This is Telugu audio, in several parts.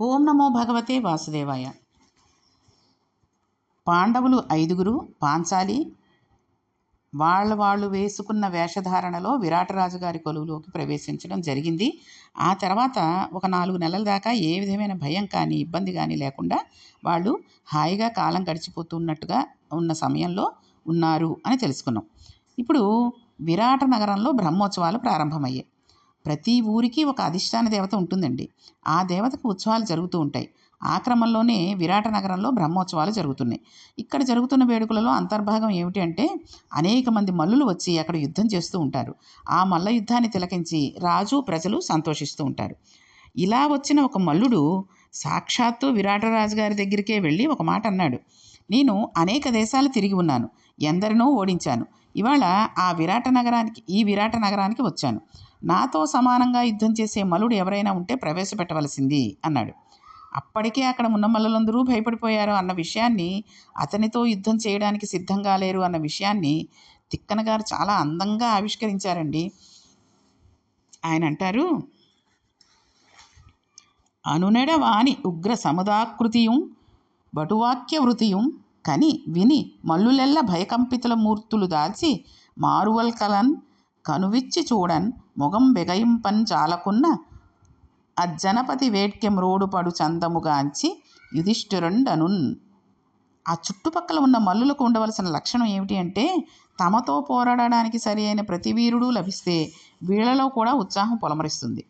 ఓం నమో భగవతే వాసుదేవాయ. పాండవులు ఐదుగురు పాంచాలి వాళ్ళ వాళ్ళు వేసుకున్న వేషధారణలో విరాటరాజు గారి కొలువులోకి ప్రవేశించడం జరిగింది. ఆ తర్వాత ఒక నాలుగు నెలల దాకా ఏ విధమైన భయం కానీ ఇబ్బంది కానీ లేకుండా వాళ్ళు హాయిగా కాలం గడిచిపోతున్నట్టుగా ఉన్న సమయంలో ఉన్నారు అని తెలుసుకున్నాం. ఇప్పుడు విరాట నగరంలో బ్రహ్మోత్సవాలు ప్రారంభమయ్యాయి. ప్రతి ఊరికి ఒక అధిష్టాన దేవత ఉంటుందండి. ఆ దేవతకు ఉత్సవాలు జరుగుతూ ఉంటాయి. ఆ క్రమంలోనే విరాట నగరంలో బ్రహ్మోత్సవాలు జరుగుతున్నాయి. ఇక్కడ జరుగుతున్న వేడుకలలో అంతర్భాగం ఏమిటి అంటే అనేక మంది మల్లులు వచ్చి అక్కడ యుద్ధం చేస్తూ ఉంటారు. ఆ మల్ల యుద్ధాన్ని తిలకించి రాజు ప్రజలు సంతోషిస్తూ ఉంటారు. ఇలా వచ్చిన ఒక మల్లుడు సాక్షాత్తు విరాటరాజు గారి దగ్గరికే వెళ్ళి ఒక మాట అన్నాడు. నేను అనేక దేశాలు తిరిగి ఉన్నాను. ఎందరినో ఓడించాను. ఇవాళ ఆ విరాట నగరానికి ఈ విరాట నగరానికి వచ్చాను. నాతో సమానంగా యుద్ధం చేసే మలుడు ఎవరైనా ఉంటే ప్రవేశపెట్టవలసింది అన్నాడు. అప్పటికే అక్కడ ఉన్న మల్లులందరూ భయపడిపోయారు అన్న విషయాన్ని అతనితో యుద్ధం చేయడానికి సిద్ధంగా లేరు అన్న విషయాన్ని తిక్కన గారు చాలా అందంగా ఆవిష్కరించారండి. ఆయన అంటారు అనునెడ వాణి ఉగ్ర సముదాకృతియం బటువాక్య వృతియం కని విని మల్లులెల్ల భయకంపితుల మూర్తులు దాల్చి మారువల్కలన్ కనువిచ్చి చూడన్ మొగం బెగయింపన్ చాలకున్న అజ్జనపతి వేట్కె మ్రోడుపడు చందముగాంచి యుధిష్ఠిరుండనున్. ఆ చుట్టుపక్కల ఉన్న మల్లులకు ఉండవలసిన లక్షణం ఏమిటి అంటే తమతో పోరాడడానికి సరి అయిన ప్రతి వీరుడు లభిస్తే వీళ్ళలో కూడా ఉత్సాహం పొలమరిస్తుంది.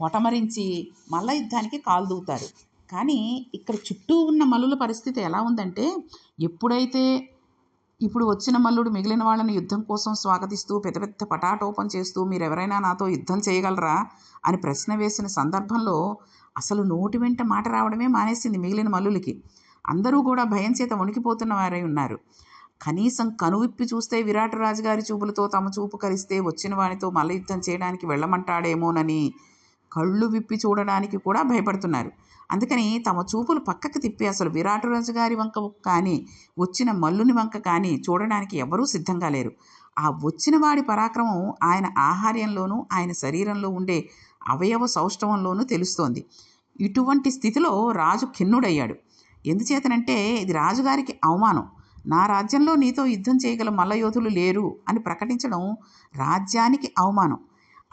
పొటమరించి మల్ల యుద్ధానికి కాలు దూతారు. కానీ ఇక్కడ చుట్టూ ఉన్న మల్లుల పరిస్థితి ఎలా ఉందంటే ఎప్పుడైతే ఇప్పుడు వచ్చిన మల్లుడు మిగిలిన వాళ్ళని యుద్ధం కోసం స్వాగతిస్తూ పెద్ద పెద్ద పటాటోపం చేస్తూ మీరెవరైనా నాతో యుద్ధం చేయగలరా అని ప్రశ్న వేసిన సందర్భంలో అసలు నోటి వెంట మాట రావడమే మానేసింది మిగిలిన మల్లులకి. అందరూ కూడా భయం చేత వణికిపోతున్న వారై ఉన్నారు. కనీసం కనువిప్పి చూస్తే విరాటరాజు గారి చూపులతో తమ చూపు కలిస్తే వచ్చిన వానితో మల్ల యుద్ధం చేయడానికి వెళ్ళమంటాడేమోనని కళ్ళు విప్పి చూడడానికి కూడా భయపడుతున్నారు. అందుకని తమ చూపులు పక్కకు తిప్పి అసలు విరాటరాజు గారి వంక కానీ వచ్చిన మల్లుని వంక కానీ చూడడానికి ఎవరూ సిద్ధంగా లేరు. ఆ వచ్చిన వాడి పరాక్రమం ఆయన ఆహార్యంలోనూ ఆయన శరీరంలో ఉండే అవయవ సౌష్ఠవంలోనూ తెలుస్తోంది. ఇటువంటి స్థితిలో రాజు ఖిన్నుడయ్యాడు. ఎందుచేతనంటే ఇది రాజుగారికి అవమానం. నా రాజ్యంలో నీతో యుద్ధం చేయగల మల్లయోధులు లేరు అని ప్రకటించడం రాజ్యానికి అవమానం.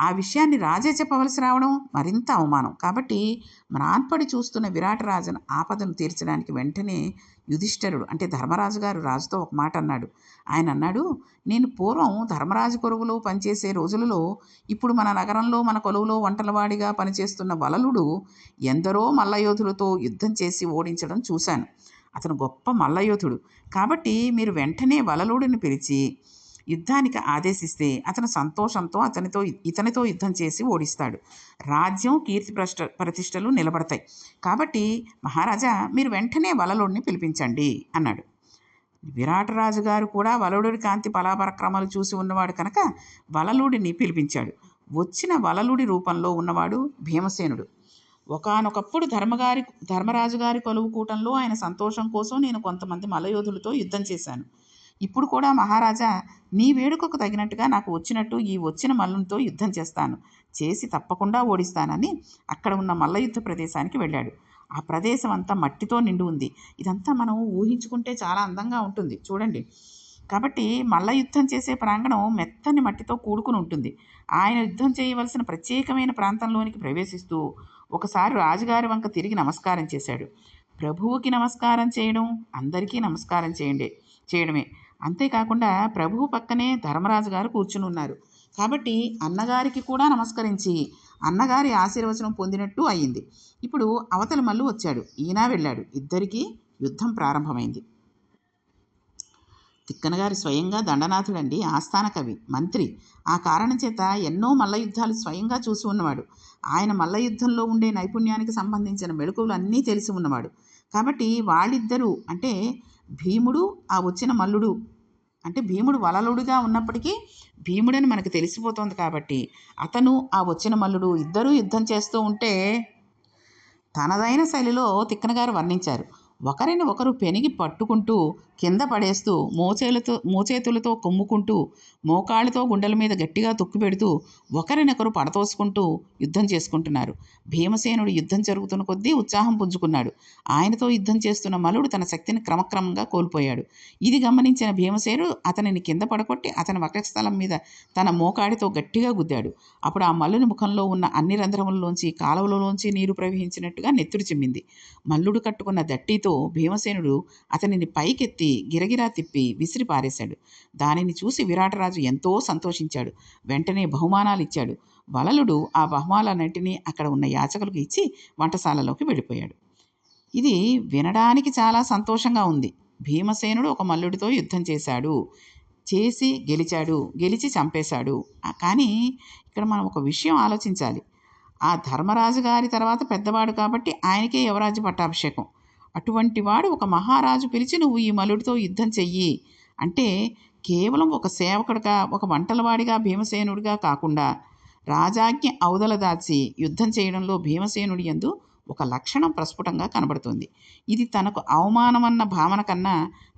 ఆ విషయాన్ని రాజే చెప్పవలసి రావడం మరింత అవమానం. కాబట్టి మ్రాన్పడి చూస్తున్న విరాటరాజును ఆపదను తీర్చడానికి వెంటనే యుధిష్ఠరుడు అంటే ధర్మరాజు గారు రాజుతో ఒక మాట అన్నాడు. ఆయన అన్నాడు నేను పూర్వం ధర్మరాజు కొలువులో పనిచేసే రోజులలో ఇప్పుడు మన నగరంలో మన కొలువులో వంటలవాడిగా పనిచేస్తున్న వలలుడు ఎందరో మల్లయోధులతో యుద్ధం చేసి ఓడించడం చూశాను. అతను గొప్ప మల్లయోధుడు. కాబట్టి మీరు వెంటనే వలలుడిని పిలిచి యుద్ధానికి ఆదేశిస్తే అతను సంతోషంతో అతనితో ఇతనితో యుద్ధం చేసి ఓడిస్తాడు. రాజ్యం కీర్తి ప్రష్ట ప్రతిష్టలు నిలబడతాయి. కాబట్టి మహారాజా మీరు వెంటనే వలలుడిని పిలిపించండి అన్నాడు. విరాటరాజు గారు కూడా వలలుడి కాంతి పలాపరక్రమాలు చూసి ఉన్నవాడు కనుక వలలుడిని పిలిపించాడు. వచ్చిన వలలుడి రూపంలో ఉన్నవాడు భీమసేనుడు. ఒకనొకప్పుడు ధర్మగారి ధర్మరాజు గారి కొలువు కూటంలో ఆయన సంతోషం కోసం నేను కొంతమంది మలయోధులతో యుద్ధం చేశాను. ఇప్పుడు కూడా మహారాజా నీ వేడుకకు తగినట్టుగా నాకు వచ్చినట్టు ఈ వచ్చిన మల్లునితో యుద్ధం చేస్తాను. చేసి తప్పకుండా ఓడిస్తానని అక్కడ ఉన్న మల్ల యుద్ధ ప్రదేశానికి వెళ్ళాడు. ఆ ప్రదేశం అంతా మట్టితో నిండి ఉంది. ఇదంతా మనం ఊహించుకుంటే చాలా అందంగా ఉంటుంది. చూడండి. కాబట్టి మల్ల యుద్ధం చేసే ప్రాంగణం మెత్తని మట్టితో కూడుకుని ఉంటుంది. ఆయన యుద్ధం చేయవలసిన ప్రత్యేకమైన ప్రాంతంలోనికి ప్రవేశిస్తూ ఒకసారి రాజుగారి వంక తిరిగి నమస్కారం చేశాడు. ప్రభువుకి నమస్కారం చేయడం అందరికీ నమస్కారం చేయండి చేయడమే. అంతేకాకుండా ప్రభువు పక్కనే ధర్మరాజు గారు కూర్చుని ఉన్నారు. కాబట్టి అన్నగారికి కూడా నమస్కరించి అన్నగారి ఆశీర్వచనం పొందినట్టు అయింది. ఇప్పుడు అవతల మల్లు వచ్చాడు. ఈయన వెళ్ళాడు. ఇద్దరికీ యుద్ధం ప్రారంభమైంది. తిక్కనగారి స్వయంగా దండనాథుడండి ఆస్థాన కవి మంత్రి. ఆ కారణం చేత ఎన్నో మల్ల యుద్ధాలు స్వయంగా చూసి ఉన్నవాడు. ఆయన మల్ల యుద్ధంలో ఉండే నైపుణ్యానికి సంబంధించిన మెళకువలు అన్నీ తెలిసి ఉన్నవాడు. కాబట్టి వాళ్ళిద్దరూ అంటే భీముడు ఆ వచ్చిన మల్లుడు అంటే భీముడు వలలుడిగా ఉన్నప్పటికీ భీముడని మనకు తెలిసిపోతుంది కాబట్టి అతను ఆ వచ్చిన మల్లుడు ఇద్దరూ యుద్ధం చేస్తూ ఉంటే తనదైన శైలిలో తిక్కనగారు వర్ణించారు. ఒకరిని ఒకరు పెనిగి పట్టుకుంటూ కింద పడేస్తూ మోచేలతో మోచేతులతో కొమ్ముకుంటూ మోకాళ్ళతో గుండెల మీద గట్టిగా తొక్కు పెడుతూ ఒకరినొకరు పడతోసుకుంటూ యుద్ధం చేసుకుంటున్నారు. భీమసేనుడు యుద్ధం జరుగుతున్న కొద్దీ ఉత్సాహం పుంజుకున్నాడు. ఆయనతో యుద్ధం చేస్తున్న మలుడు తన శక్తిని క్రమక్రమంగా కోల్పోయాడు. ఇది గమనించిన భీమసేనుడు అతనిని కింద పడగొట్టి అతని వక్షస్థలం మీద తన మోకాడితో గట్టిగా గుద్దాడు. అప్పుడు ఆ మల్లుని ముఖంలో ఉన్న అన్ని రంధ్రములలోంచి కాలువలలోంచి నీరు ప్రవహించినట్టుగా నెత్తురు చిమ్మింది. మల్లుడు కట్టుకున్న దట్టితో భీమసేనుడు అతనిని పైకెత్తి గిరగిరా తిప్పి విసిరి పారేశాడు. దానిని చూసి విరాటరాజు ఎంతో సంతోషించాడు. వెంటనే బహుమానాలు ఇచ్చాడు. వలలుడు ఆ బహుమానాలన్నింటినీ అక్కడ ఉన్న యాచకులకు ఇచ్చి వంటశాలలోకి వెళ్ళిపోయాడు. ఇది వినడానికి చాలా సంతోషంగా ఉంది. భీమసేనుడు ఒక మల్లుడితో యుద్ధం చేశాడు. చేసి గెలిచాడు. గెలిచి చంపేశాడు. కానీ ఇక్కడ మనం ఒక విషయం ఆలోచించాలి. ఆ ధర్మరాజు గారి తర్వాత పెద్దవాడు కాబట్టి ఆయనకే యువరాజు పట్టాభిషేకం. అటువంటి వాడు ఒక మహారాజు పిలిచి నువ్వు ఈ మలుడితో యుద్ధం చెయ్యి. అంటే కేవలం ఒక సేవకుడిగా ఒక వంటలవాడిగా భీమసేనుడిగా కాకుండా రాజాజ్ఞ అవదల దాచి యుద్ధం చేయడంలో భీమసేనుడి యందు ఒక లక్షణం ప్రస్ఫుటంగా కనబడుతుంది. ఇది తనకు అవమానమన్న భావన కన్నా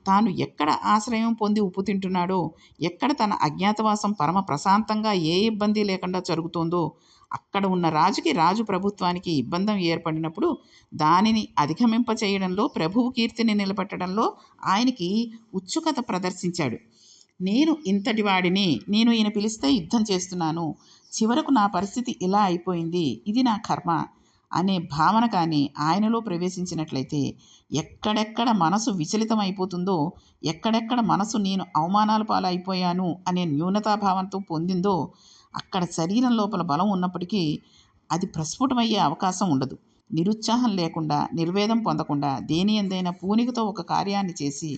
తాను ఎక్కడ ఆశ్రయం పొంది ఉప్పు తింటున్నాడో ఎక్కడ తన అజ్ఞాతవాసం పరమ ప్రశాంతంగా ఏ ఇబ్బంది లేకుండా జరుగుతోందో అక్కడ ఉన్న రాజుకి రాజు ప్రభుత్వానికి ఇబ్బందం ఏర్పడినప్పుడు దానిని అధిగమింప చేయడంలో ప్రభువు కీర్తిని నిలబెట్టడంలో ఆయనకి ఉత్సుకత ప్రదర్శించాడు. నేను ఇంతటి వాడిని నేను ఈయన పిలిస్తే యుద్ధం చేస్తున్నాను. చివరకు నా పరిస్థితి ఇలా అయిపోయింది. ఇది నా కర్మ అనే భావన కానీ ఆయనలో ప్రవేశించినట్లయితే ఎక్కడెక్కడ మనసు విచలితం అయిపోతుందో ఎక్కడెక్కడ మనసు నేను అవమానాల పాలైపోయాను అనే న్యూనతాభావంతో పొందిందో అక్కడ శరీరం లోపల బలం ఉన్నప్పటికీ అది ప్రస్ఫుటమయ్యే అవకాశం ఉండదు. నిరుత్సాహం లేకుండా నిర్వేదం పొందకుండా దేని ఎందైనా పూనికతో ఒక కార్యాన్ని చేసి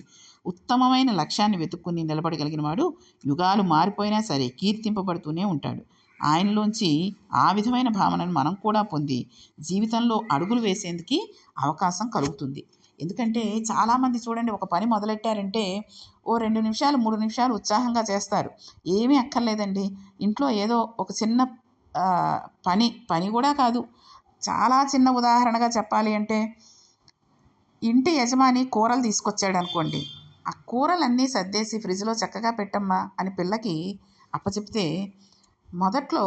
ఉత్తమమైన లక్ష్యాన్ని వెతుక్కుని నిలబడగలిగిన వాడు యుగాలు మారిపోయినా సరే కీర్తింపబడుతూనే ఉంటాడు. ఆయనలోంచి ఆ విధమైన భావనను మనం కూడా పొంది జీవితంలో అడుగులు వేసేందుకు అవకాశం కలుగుతుంది. ఎందుకంటే చాలామంది చూడండి ఒక పని మొదలెట్టారంటే ఓ రెండు నిమిషాలు మూడు నిమిషాలు ఉత్సాహంగా చేస్తారు. ఏమీ అక్కర్లేదండి. ఇంట్లో ఏదో ఒక చిన్న పని పని కూడా కాదు. చాలా చిన్న ఉదాహరణగా చెప్పాలి అంటే ఇంటి యజమాని కూరలు తీసుకొచ్చాడు అనుకోండి ఆ కూరలన్నీ సర్దేసి ఫ్రిడ్జ్లో చక్కగా పెట్టమ్మా అని పిల్లకి అప్పచెప్తే మొదట్లో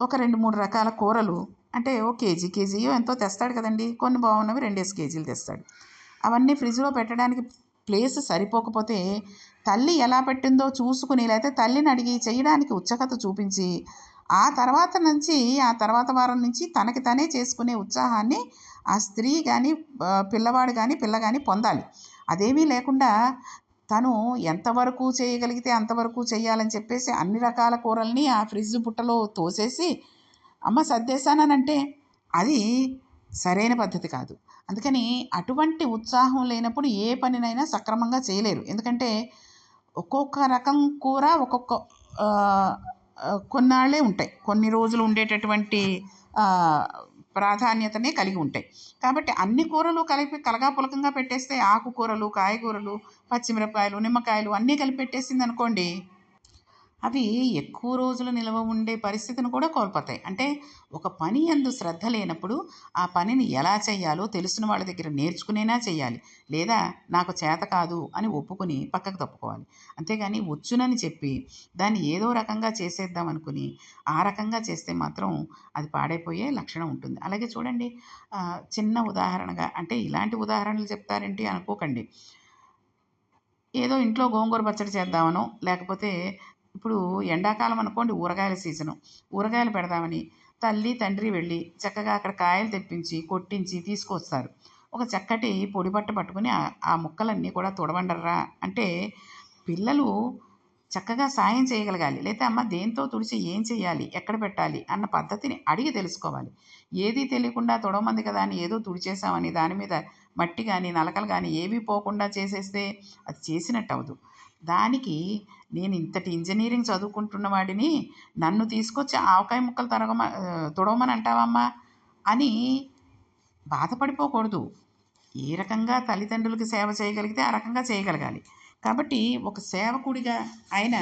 ఒక రెండు మూడు రకాల కూరలు అంటే ఓ కేజీ కేజీయో ఎంతో తెస్తాడు కదండి. కొన్ని బాగున్నవి రెండేసి కేజీలు తెస్తాడు. అవన్నీ ఫ్రిడ్జ్లో పెట్టడానికి ప్లేస్ సరిపోకపోతే తల్లి ఎలా పెట్టిందో చూసుకుని లేకపోతే తల్లిని అడిగి చేయడానికి ఉత్సుకత చూపించి ఆ తర్వాత నుంచి ఆ తర్వాత వారం నుంచి తనకి తనే చేసుకునే ఉత్సాహాన్ని ఆ స్త్రీ కానీ పిల్లవాడు కానీ పిల్ల కానీ పొందాలి. అదేమీ లేకుండా తను ఎంతవరకు చేయగలిగితే అంతవరకు చేయాలని చెప్పేసి అన్ని రకాల కూరల్ని ఆ ఫ్రిడ్జ్ బుట్టలో తోసేసి అమ్మ సర్దేశానంటే అది సరైన పద్ధతి కాదు. అందుకని అటువంటి ఉత్సాహం లేనప్పుడు ఏ పనినైనా సక్రమంగా చేయలేరు. ఎందుకంటే ఒక్కొక్క రకం కూర ఒక్కొక్క కొన్నాళ్ళే ఉంటాయి. కొన్ని రోజులు ఉండేటటువంటి ప్రాధాన్యతనే కలిగి ఉంటాయి. కాబట్టి అన్ని కూరలు కలిపి కలగా పులకంగా పెట్టేస్తే ఆకుకూరలు కాయగూరలు పచ్చిమిరపకాయలు నిమ్మకాయలు అన్నీ కలిపి పెట్టేసింది అనుకోండి అవి ఎక్కువ రోజులు నిల్వ ఉండే పరిస్థితిని కూడా కోల్పోతాయి. అంటే ఒక పని ఎందు శ్రద్ధ లేనప్పుడు ఆ పనిని ఎలా చేయాలో తెలిసిన వాళ్ళ దగ్గర నేర్చుకునేనా చేయాలి. లేదా నాకు చేత కాదు అని ఒప్పుకొని పక్కకు తప్పుకోవాలి. అంతేగాని వచ్చునని చెప్పి దాన్ని ఏదో రకంగా చేసేద్దాం అనుకుని ఆ రకంగా చేస్తే మాత్రం అది పాడైపోయే లక్షణం ఉంటుంది. అలాగే చూడండి చిన్న ఉదాహరణగా అంటే ఇలాంటి ఉదాహరణలు చెప్తారేంటి అనుకోకండి. ఏదో ఇంట్లో గోంగూర పచ్చడి చేద్దామనో లేకపోతే ఇప్పుడు ఎండాకాలం అనుకోండి ఊరగాయల సీజను. ఊరగాయలు పెడదామని తల్లి తండ్రి వెళ్ళి చక్కగా అక్కడ కాయలు తెప్పించి కొట్టించి తీసుకొస్తారు. ఒక చక్కటి పొడి బట్ట పట్టుకుని ఆ- ముక్కలన్నీ కూడా తొడవండర్రా అంటే పిల్లలు చక్కగా సాయం చేయగలగాలి. లేదా అమ్మ దేంతో తుడిచి ఏం చేయాలి ఎక్కడ పెట్టాలి అన్న పద్ధతిని అడిగి తెలుసుకోవాలి. ఏది తెలియకుండా తొడమంది కదా అని ఏదో తుడిచేసామని దాని మీద మట్టి కానీ నలకలు కానీ ఏవి పోకుండా చేసేస్తే అది చేసినట్టు అవ్వదు దానికి నేను ఇంతటి ఇంజనీరింగ్ చదువుకుంటున్న వాడిని నన్ను తీసుకొచ్చి ఆవకాయ ముక్కలు తరగమ తుడవమని అంటావమ్మా అని బాధపడిపోకూడదు. ఏ రకంగా తల్లిదండ్రులకి సేవ చేయగలిగితే ఆ రకంగా చేయగలగాలి. కాబట్టి ఒక సేవకుడిగా ఆయన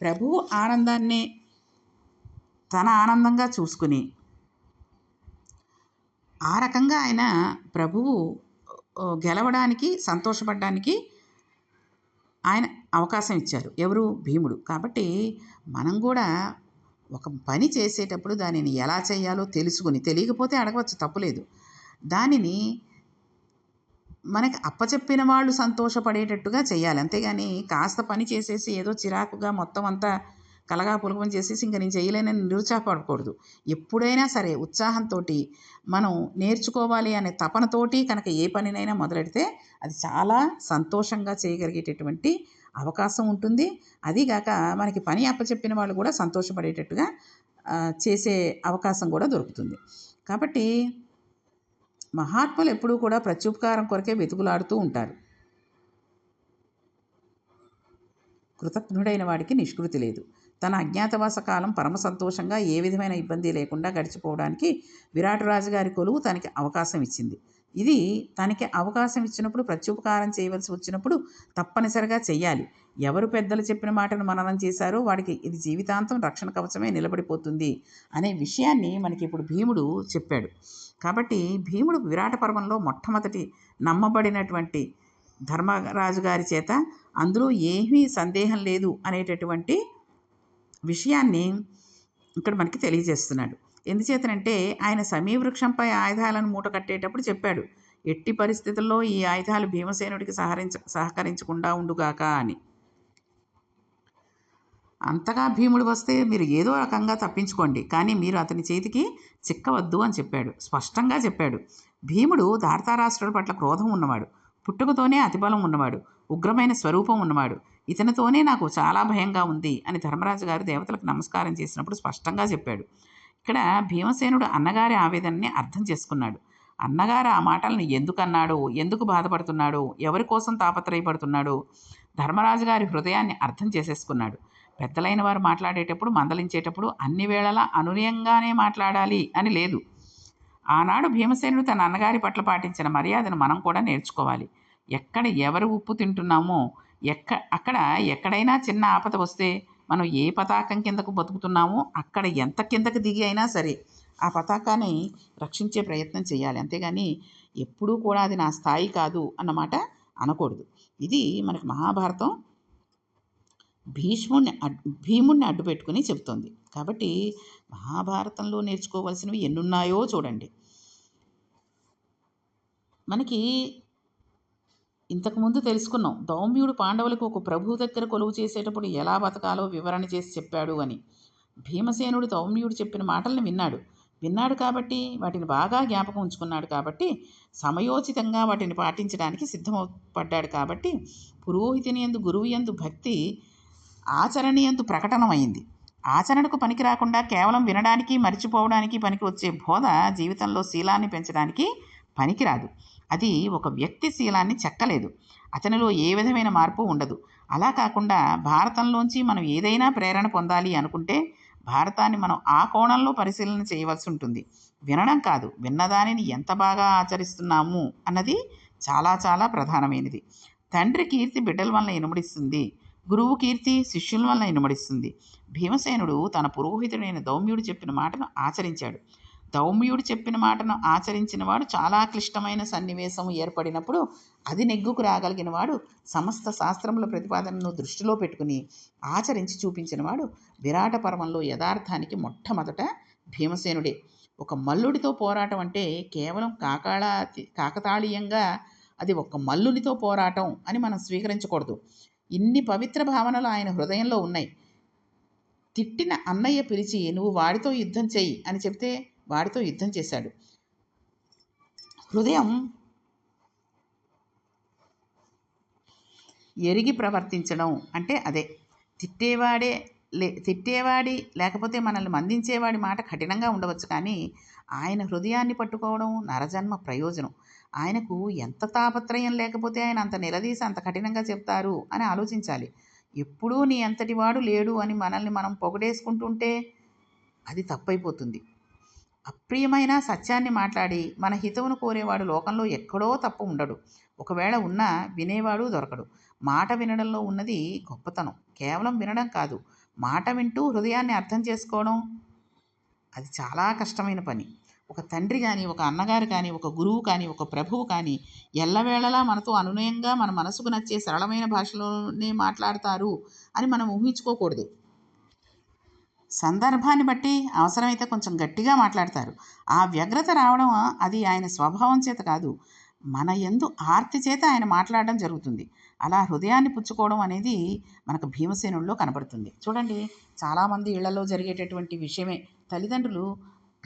ప్రభువు ఆనందాన్ని తన ఆనందంగా చూసుకుని ఆ రకంగా ఆయన ప్రభువు గెలవడానికి సంతోషపడడానికి ఆయన అవకాశం ఇచ్చారు. ఎవరు? భీముడు. కాబట్టి మనం కూడా ఒక పని చేసేటప్పుడు దానిని ఎలా చేయాలో తెలుసుకుని తెలియకపోతే అడగవచ్చు తప్పులేదు. దానిని మనకి అప్పచెప్పిన వాళ్ళు సంతోషపడేటట్టుగా చేయాలి. అంతేగాని కాస్త పని చేసేసి ఏదో చిరాకుగా మొత్తం అంతా కలగా పులకం చేసేసి ఇంకా నేను చేయలేనని నిరుత్సాహపడకూడదు. ఎప్పుడైనా సరే ఉత్సాహంతో మనం నేర్చుకోవాలి అనే తపనతోటి కనుక ఏ పనినైనా మొదలెడితే అది చాలా సంతోషంగా చేయగలిగేటటువంటి అవకాశం ఉంటుంది. అదీగాక మనకి పని అప్పచెప్పిన వాళ్ళు కూడా సంతోషపడేటట్టుగా చేసే అవకాశం కూడా దొరుకుతుంది. కాబట్టి మహాత్ములు ఎప్పుడూ కూడా ప్రత్యుపకారం కొరకే వెతుకులాడుతూ ఉంటారు. కృతజ్ఞుడైన వాడికి నిష్కృతి లేదు. తన అజ్ఞాతవాస కాలం పరమ సంతోషంగా ఏ విధమైన ఇబ్బంది లేకుండా గడిచిపోవడానికి విరాట్ గారి కొలువు తనకి అవకాశం ఇచ్చింది. ఇది తనకి అవకాశం ఇచ్చినప్పుడు ప్రత్యుపకారం చేయవలసి వచ్చినప్పుడు తప్పనిసరిగా చెయ్యాలి. ఎవరు పెద్దలు చెప్పిన మాటను మననం చేశారో వాడికి ఇది జీవితాంతం రక్షణ కవచమే నిలబడిపోతుంది అనే విషయాన్ని మనకి ఇప్పుడు భీముడు చెప్పాడు. కాబట్టి భీముడు విరాట పర్వంలో మొట్టమొదటి నమ్మబడినటువంటి ధర్మరాజు గారి చేత అందులో ఏమీ సందేహం లేదు అనేటటువంటి విషయాన్ని ఇక్కడ మనకి తెలియజేస్తున్నాడు. ఎందుచేతనంటే ఆయన సమీవృక్షంపై ఆయుధాలను మూట కట్టేటప్పుడు చెప్పాడు ఎట్టి పరిస్థితుల్లో ఈ ఆయుధాలు భీమసేనుడికి సహరించ సహకరించకుండా ఉండుగాక అని. అంతగా భీముడు వస్తే మీరు ఏదో రకంగా తప్పించుకోండి కానీ మీరు అతని చేతికి చిక్కవద్దు అని చెప్పాడు. స్పష్టంగా చెప్పాడు. భీముడు దార్తారాష్ట్రుల పట్ల క్రోధం ఉన్నవాడు పుట్టుకతోనే అతిబలం ఉన్నవాడు ఉగ్రమైన స్వరూపం ఉన్నవాడు. ఇతనితోనే నాకు చాలా భయంగా ఉంది అని ధర్మరాజు గారు దేవతలకు నమస్కారం చేసినప్పుడు స్పష్టంగా చెప్పాడు. ఇక్కడ భీమసేనుడు అన్నగారి ఆవేదనని అర్థం చేసుకున్నాడు. అన్నగారు ఆ మాటలను ఎందుకు అన్నాడో ఎందుకు బాధపడుతున్నాడో ఎవరి కోసం తాపత్రయపడుతున్నాడో ధర్మరాజు గారి హృదయాన్ని అర్థం చేసేసుకున్నాడు. పెద్దలైన వారు మాట్లాడేటప్పుడు మందలించేటప్పుడు అన్ని వేళలా అనునయంగానే మాట్లాడాలి అని లేదు. ఆనాడు భీమసేనుడు తన అన్నగారి పట్ల పాటించిన మర్యాదను మనం కూడా నేర్చుకోవాలి. ఎక్కడ ఎవరు ఉప్పు తింటున్నామో ఎక్క అక్కడ ఎక్కడైనా చిన్న ఆపద వస్తే మనం ఏ పతాకం కిందకు బతుకుతున్నామో అక్కడ ఎంత కిందకు దిగి అయినా సరే ఆ పతాకాన్ని రక్షించే ప్రయత్నం చేయాలి. అంతేగాని ఎప్పుడూ కూడా అది నా స్థాయి కాదు అన్నమాట అనకూడదు. ఇది మనకు మహాభారతం భీష్ముడిని అడ్ భీముడిని అడ్డు పెట్టుకుని చెబుతోంది. కాబట్టి మహాభారతంలో నేర్చుకోవాల్సినవి ఎన్నున్నాయో చూడండి. మనకి ఇంతకుముందు తెలుసుకున్నాం. దౌమ్యుడు పాండవులకు ఒక ప్రభువు దగ్గర కొలువు చేసేటప్పుడు ఎలా బతకాలో వివరణ చేసి చెప్పాడు అని. భీమసేనుడు దౌమ్యుడు చెప్పిన మాటలను విన్నాడు. విన్నాడు కాబట్టి వాటిని బాగా జ్ఞాపకం ఉంచుకున్నాడు కాబట్టి సమయోచితంగా వాటిని పాటించడానికి సిద్ధపడ్డాడు కాబట్టి పురోహితుని ఎందు గురువు ఎందు భక్తి ఆచరణ ఎందు ప్రకటనమైంది. ఆచరణకు పనికి రాకుండా కేవలం వినడానికి మర్చిపోవడానికి పనికి వచ్చే బోధ జీవితంలో శీలాన్ని పెంచడానికి పనికిరాదు. అది ఒక వ్యక్తి శీలాన్ని చెక్కలేదు. అతనిలో ఏ విధమైన మార్పు ఉండదు. అలా కాకుండా భారతంలోంచి మనం ఏదైనా ప్రేరణ పొందాలి అనుకుంటే భారతాన్ని మనం ఆ కోణంలో పరిశీలన చేయవలసి ఉంటుంది. వినడం కాదు విన్నదానిని ఎంత బాగా ఆచరిస్తున్నాము అన్నది చాలా చాలా ప్రధానమైనది. తండ్రి కీర్తి బిడ్డల వలన ఇనుమడిస్తుంది. గురువు కీర్తి శిష్యుల వలన ఇనుమడిస్తుంది. భీమసేనుడు తన పురోహితుడైన దౌమ్యుడు చెప్పిన మాటను ఆచరించాడు. దౌమ్యుడు చెప్పిన మాటను ఆచరించిన వాడు చాలా క్లిష్టమైన సన్నివేశం ఏర్పడినప్పుడు అది నెగ్గుకు రాగలిగిన వాడు సమస్త శాస్త్రముల ప్రతిపాదనను దృష్టిలో పెట్టుకుని ఆచరించి చూపించిన వాడు విరాట పర్వంలో యథార్థానికి మొట్టమొదట భీమసేనుడే. ఒక మల్లుడితో పోరాటం అంటే కేవలం కాకాళా కాకతాళీయంగా అది ఒక మల్లునితో పోరాటం అని మనం స్వీకరించకూడదు. ఇన్ని పవిత్ర భావనలు ఆయన హృదయంలో ఉన్నాయి. తిట్టిన అన్నయ్య పిలిచి నువ్వు వాడితో యుద్ధం చెయ్యి అని చెప్తే వాడితో యుద్ధం చేశాడు. హృదయం ఎరిగి ప్రవర్తించడం అంటే అదే. తిట్టేవాడే లే తిట్టేవాడి లేకపోతే మనల్ని మందించేవాడి మాట కఠినంగా ఉండవచ్చు కానీ ఆయన హృదయాన్ని పట్టుకోవడం నరజన్మ ప్రయోజనం. ఆయనకు ఎంత తాపత్రయం లేకపోతే ఆయన అంత నిలదీసి అంత కఠినంగా చెప్తారు అని ఆలోచించాలి. ఎప్పుడూ నీ అంతటి వాడు లేడు అని మనల్ని మనం పొగడేసుకుంటుంటే అది తప్పైపోతుంది. అప్రియమైన సత్యాన్ని మాట్లాడి మన హితవును కోరేవాడు లోకంలో ఎక్కడో తప్పు ఉండడు. ఒకవేళ ఉన్నా వినేవాడు దొరకడు. మాట వినడంలో ఉన్నది గొప్పతనం. కేవలం వినడం కాదు. మాట వింటూ హృదయాన్ని అర్థం చేసుకోవడం అది చాలా కష్టమైన పని. ఒక తండ్రి కానీ ఒక అన్నగారు కానీ ఒక గురువు కానీ ఒక ప్రభువు కానీ ఎల్లవేళలా మనతో అనునయంగా మన మనసుకు నచ్చే సరళమైన భాషలోనే మాట్లాడతారు అని మనం ఊహించుకోకూడదు. సందర్భాన్ని బట్టి అవసరమైతే కొంచెం గట్టిగా మాట్లాడతారు. ఆ వ్యగ్రత రావడం అది ఆయన స్వభావం చేత కాదు. మన ఎందు ఆర్తి చేత ఆయన మాట్లాడడం జరుగుతుంది. అలా హృదయాన్ని పుచ్చుకోవడం అనేది మనకు భీమసేనుల్లో కనబడుతుంది. చూడండి చాలామంది ఇళ్ళలో జరిగేటటువంటి విషయమే. తల్లిదండ్రులు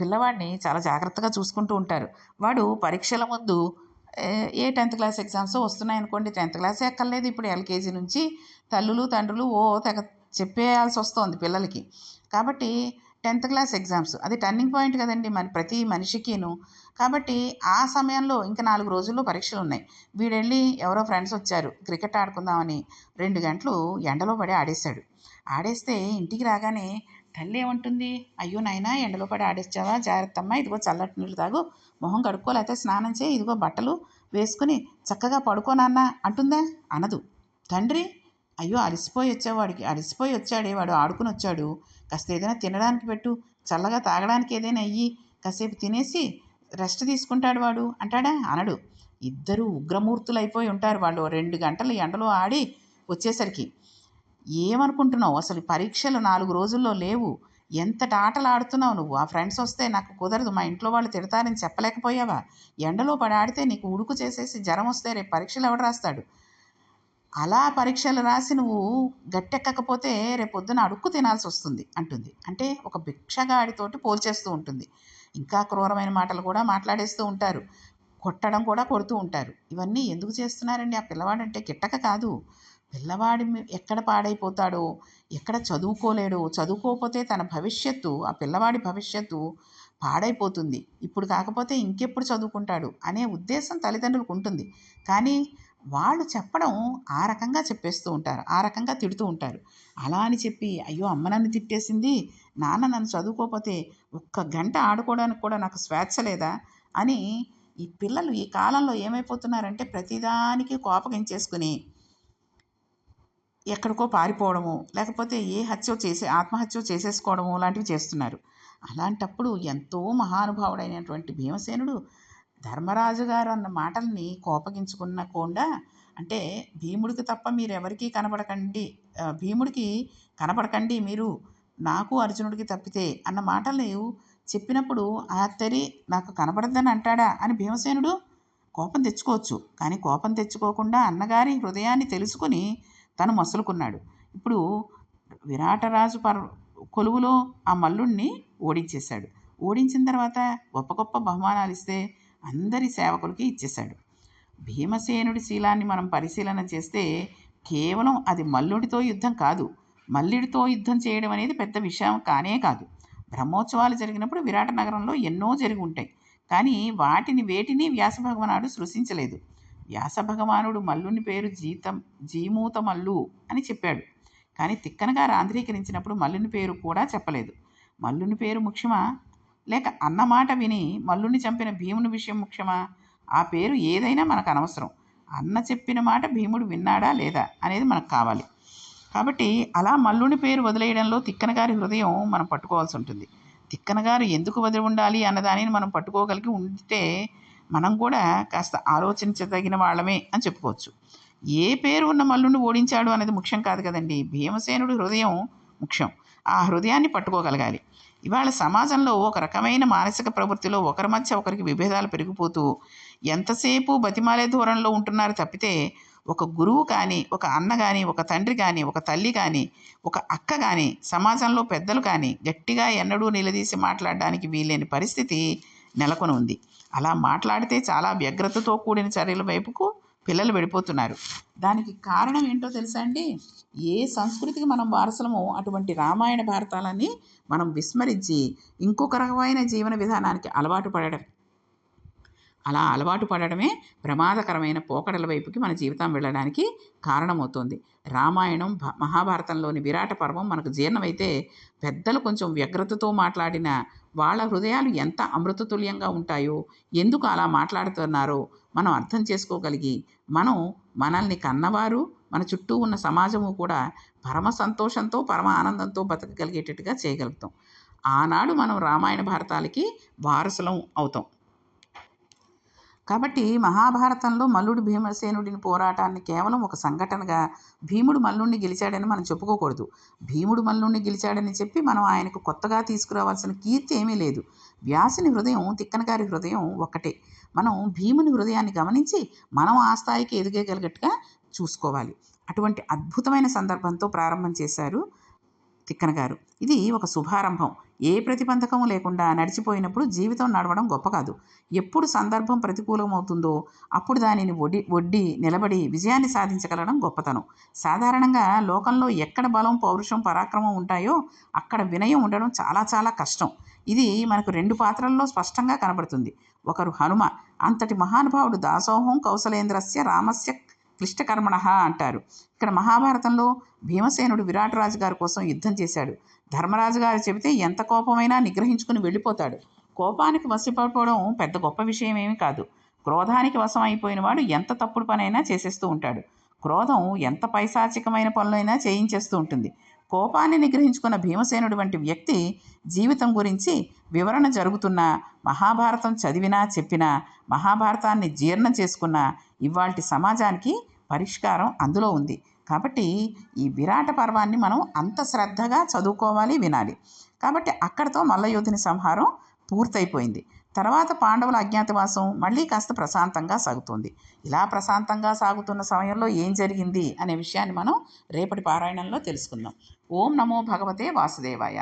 పిల్లవాడిని చాలా జాగ్రత్తగా చూసుకుంటూ ఉంటారు. వాడు పరీక్షల ముందు ఏ- టెన్త్ క్లాస్ ఎగ్జామ్స్ వస్తున్నాయి అనుకోండి టెన్త్ క్లాస్ ఎక్కర్లేదు ఇప్పుడు ఎల్కేజీ నుంచి తల్లులు తండ్రులు ఓ తెగ చెప్పేయాల్సి వస్తుంది పిల్లలకి. కాబట్టి టెన్త్ క్లాస్ ఎగ్జామ్స్. అది టర్నింగ్ పాయింట్ కదండి మరి ప్రతి మనిషికిను. కాబట్టి ఆ సమయంలో ఇంకా నాలుగు రోజుల్లో పరీక్షలు ఉన్నాయి. వీడెళ్ళి ఎవరో ఫ్రెండ్స్ వచ్చారు. క్రికెట్ ఆడుకుందామని. రెండు గంటలు ఎండలో పడి ఆడేశాడు. ఆడేస్తే ఇంటికి రాగానే తల్లి ఏమంటుంది? అయ్యో నాయనా ఎండలో పడి ఆడేచ్చావా జాగ్రత్త అమ్మా ఇదిగో చల్లటి నీళ్ళు తాగు. మొహం కడుక్కో లేకపోతే స్నానం చేయి ఇదిగో బట్టలు వేసుకుని చక్కగా పడుకోనన్నా అంటుందా? అనదు. తండ్రి అయ్యో అలసిపోయి వచ్చేవాడికి అలసిపోయి వచ్చాడే వాడు ఆడుకుని వచ్చాడు. కాస్త ఏదైనా తినడానికి పెట్టు చల్లగా తాగడానికి ఏదైనా అయ్యి కాసేపు తినేసి రెస్ట్ తీసుకుంటాడు వాడు. అంటాడా? అనడు. ఇద్దరు ఉగ్రమూర్తులు అయిపోయి ఉంటారు వాళ్ళు. రెండు గంటలు ఎండలో ఆడి వచ్చేసరికి. ఏమనుకుంటున్నావు? అసలు పరీక్షలు నాలుగు రోజుల్లో లేవు. ఎంతటి ఆటలు ఆడుతున్నావు నువ్వు? ఆ ఫ్రెండ్స్ వస్తే నాకు కుదరదు. మా ఇంట్లో వాళ్ళు తిడతారని చెప్పలేకపోయావా? ఎండలో పడి ఆడితే నీకు ఉడుకు చేసేసి జ్వరం వస్తే రేపు పరీక్షలు ఎవడు రాస్తాడు? అలా పరీక్షలు రాసి నువ్వు గట్టెక్కకపోతే రేపొద్దున అడుక్కు తినాల్సి వస్తుంది అంటుంది. అంటే ఒక భిక్షగాడితోటి పోల్చేస్తూ ఉంటుంది. ఇంకా క్రూరమైన మాటలు కూడా మాట్లాడేస్తూ ఉంటారు. కొట్టడం కూడా కొడుతూ ఉంటారు. ఇవన్నీ ఎందుకు చేస్తున్నారండి? ఆ పిల్లవాడంటే గిట్టక కాదు. పిల్లవాడి ఎక్కడ పాడైపోతాడో ఎక్కడ చదువుకోలేడో చదువుకోకపోతే తన భవిష్యత్తు ఆ పిల్లవాడి భవిష్యత్తు పాడైపోతుంది. ఇప్పుడు కాకపోతే ఇంకెప్పుడు చదువుకుంటాడు అనే ఉద్దేశం తల్లిదండ్రులకు ఉంటుంది. కానీ వాళ్ళు చెప్పడం ఆ రకంగా చెప్పేస్తూ ఉంటారు ఆ రకంగా తిడుతూ ఉంటారు. అలా అని చెప్పి అయ్యో అమ్మ నన్ను తిట్టేసింది నాన్న నన్ను చదువుకోకపోతే ఒక్క గంట ఆడుకోవడానికి కూడా నాకు స్వేచ్ఛ లేదా? అని ఈ పిల్లలు ఈ కాలంలో ఏమైపోతున్నారంటే ప్రతిదానికి కోపగించేసుకుని ఎక్కడికో పారిపోవడము లేకపోతే ఏ హత్య చేసే ఆత్మహత్య చేసేసుకోవడము లాంటివి చేస్తున్నారు. అలాంటప్పుడు ఎంతో మహానుభావుడైనటువంటి భీమసేనుడు ధర్మరాజు గారు అన్న మాటల్ని కోపగించుకున్నకుండా అంటే భీముడికి తప్ప మీరు ఎవరికీ కనబడకండి భీముడికి కనబడకండి మీరు నాకు అర్జునుడికి తప్పితే అన్న మాటలు చెప్పినప్పుడు ఆ తరి నాకు కనబడద్దని అంటాడా అని భీమసేనుడు కోపం తెచ్చుకోవచ్చు. కానీ కోపం తెచ్చుకోకుండా అన్నగారి హృదయాన్ని తెలుసుకుని తను మసులుకున్నాడు. ఇప్పుడు విరాటరాజు పర్ కొలువులో ఆ మల్లుణ్ణి ఓడించేశాడు. ఓడించిన తర్వాత గొప్ప గొప్ప బహుమానాలు ఇస్తే అందరి సేవకులకి ఇచ్చేశాడు. భీమసేనుడి శీలాన్ని మనం పరిశీలన చేస్తే కేవలం అది మల్లుడితో యుద్ధం కాదు. మల్లుడితో యుద్ధం చేయడం అనేది పెద్ద విషయం కానే కాదు. బ్రహ్మోత్సవాలు జరిగినప్పుడు విరాట నగరంలో ఎన్నో జరిగి ఉంటాయి. కానీ వాటిని వేటిని వ్యాస భగవానుడు సృష్టించలేదు వ్యాస భగవానుడు మల్లుని పేరు జీతం జీమూత మల్లు అని చెప్పాడు. కానీ తిక్కనగా రాంధ్రీకరించినప్పుడు మల్లుని పేరు కూడా చెప్పలేదు. మల్లుని పేరు ముఖ్యమా? లేక అన్నమాట విని మల్లుని చంపిన భీముని విషయం ముఖ్యమా? ఆ పేరు ఏదైనా మనకు అనవసరం. అన్న చెప్పిన మాట భీముడు విన్నాడా లేదా అనేది మనకు కావాలి. కాబట్టి అలా మల్లుని పేరు వదిలేయడంలో తిక్కనగారి హృదయం మనం పట్టుకోవాల్సి ఉంటుంది. తిక్కనగారు ఎందుకు వదిలి ఉండాలి అన్నదానిని మనం పట్టుకోగలిగి ఉంటే మనం కూడా కాస్త ఆలోచించదగిన వాళ్ళమే అని చెప్పుకోవచ్చు. ఏ పేరు ఉన్న మల్లుని ఓడించాడు అనేది ముఖ్యం కాదు కదండి. భీమసేనుడి హృదయం ముఖ్యం. ఆ హృదయాన్ని పట్టుకోగలగాలి. ఇవాళ సమాజంలో ఒక రకమైన మానసిక ప్రవృత్తిలో ఒకరి మధ్య ఒకరికి విభేదాలు పెరిగిపోతూ ఎంతసేపు బతిమాలే దూరంలో ఉంటున్నారు తప్పితే ఒక గురువు కానీ ఒక అన్న కానీ ఒక తండ్రి కానీ ఒక తల్లి కానీ ఒక అక్క కానీ సమాజంలో పెద్దలు కానీ గట్టిగా ఎన్నడూ నిలదీసి మాట్లాడడానికి వీలేని పరిస్థితి నెలకొని ఉంది అలా మాట్లాడితే చాలా వ్యగ్రతతో కూడిన చర్యల వైపుకు పిల్లలు వెళ్ళిపోతున్నారు దానికి కారణం ఏంటో తెలుసా అండి? ఏ సంస్కృతికి మనం వారసులమో అటువంటి రామాయణ భారతాలని మనం విస్మరించి ఇంకొక రకమైన జీవన విధానానికి అలవాటు పడడం. అలా అలవాటు పడడమే ప్రమాదకరమైన పోకడల వైపుకి మన జీవితం వెళ్ళడానికి కారణమవుతుంది. రామాయణం మహాభారతంలోని విరాట పర్వం మనకు జీర్ణమైతే పెద్దలు కొంచెం వ్యగ్రతతో మాట్లాడిన వాళ్ళ హృదయాలు ఎంత అమృతతుల్యంగా ఉంటాయో ఎందుకు అలా మాట్లాడుతున్నారో మనం అర్థం చేసుకోగలిగి మనం మనల్ని కన్నవారు మన చుట్టూ ఉన్న సమాజము కూడా పరమ సంతోషంతో పరమ ఆనందంతో బతకగలిగేటట్టుగా చేయగలుగుతాం. ఆనాడు మనం రామాయణ భారతాలకి వారసులం అవుతాం. కాబట్టి మహాభారతంలో మల్లుడు భీమసేనుడిని పోరాటాన్ని కేవలం ఒక సంఘటనగా భీముడు మల్లుడిని గెలిచాడని మనం చెప్పుకోకూడదు. భీముడు మల్లుడిని గెలిచాడని చెప్పి మనం ఆయనకు కొత్తగా తీసుకురావాల్సిన కీర్తి ఏమీ లేదు. వ్యాసుని హృదయం తిక్కనగారి హృదయం ఒక్కటే. మనం భీముని హృదయాన్ని గమనించి మనం ఆ స్థాయికి ఎదిగగలిగట్టుగా చూసుకోవాలి. అటువంటి అద్భుతమైన సందర్భంతో ప్రారంభం చేశారు తిక్కనగారు ఇది ఒక శుభారంభం. ఏ ప్రతిబంధకం లేకుండా నడిచిపోయినప్పుడు జీవితం నడవడం గొప్ప కాదు. ఎప్పుడు సందర్భం ప్రతికూలమవుతుందో అప్పుడు దానిని ఒడి ఒడ్డి నిలబడి విజయాన్ని సాధించగలడం గొప్పతనం. సాధారణంగా లోకంలో ఎక్కడ బలం పౌరుషం పరాక్రమం ఉంటాయో అక్కడ వినయం ఉండడం చాలా చాలా కష్టం. ఇది మనకు రెండు పాత్రల్లో స్పష్టంగా కనబడుతుంది. ఒకరు హనుమ అంతటి మహానుభావుడు దాసోహం కౌశలేంద్రస్య రామస్య క్లిష్టకర్మణ అంటారు. ఇక్కడ మహాభారతంలో భీమసేనుడు విరాట్ రాజు గారి కోసం యుద్ధం చేశాడు. ధర్మరాజు గారు చెబితే ఎంత కోపమైనా నిగ్రహించుకుని వెళ్ళిపోతాడు. కోపానికి వసిపడిపోవడం పెద్ద గొప్ప విషయం ఏమీ కాదు. క్రోధానికి వశం అయిపోయిన వాడు ఎంత తప్పుడు పనైనా చేసేస్తూ ఉంటాడు. క్రోధం ఎంత పైశాచికమైన పనులైనా చేయించేస్తూ ఉంటుంది. కోపాన్ని నిగ్రహించుకున్న భీమసేనుడు వంటి వ్యక్తి జీవితం గురించి వివరణ జరుగుతున్న మహాభారతం చదివినా చెప్పినా మహాభారతాన్ని జీర్ణం చేసుకున్న ఇవాల్టి సమాజానికి పరిష్కారం అందులో ఉంది. కాబట్టి ఈ విరాట పర్వాన్ని మనం అంత శ్రద్ధగా చదువుకోవాలి వినాలి. కాబట్టి అక్కడితో మల్లయోధుని సంహారం పూర్తయిపోయింది. తర్వాత పాండవుల అజ్ఞాతవాసం మళ్ళీ కాస్త ప్రశాంతంగా సాగుతుంది. ఇలా ప్రశాంతంగా సాగుతున్న సమయంలో ఏం జరిగింది అనే విషయాన్ని మనం రేపటి పారాయణంలో తెలుసుకుందాం. ఓం నమో భగవతే వాసుదేవాయ.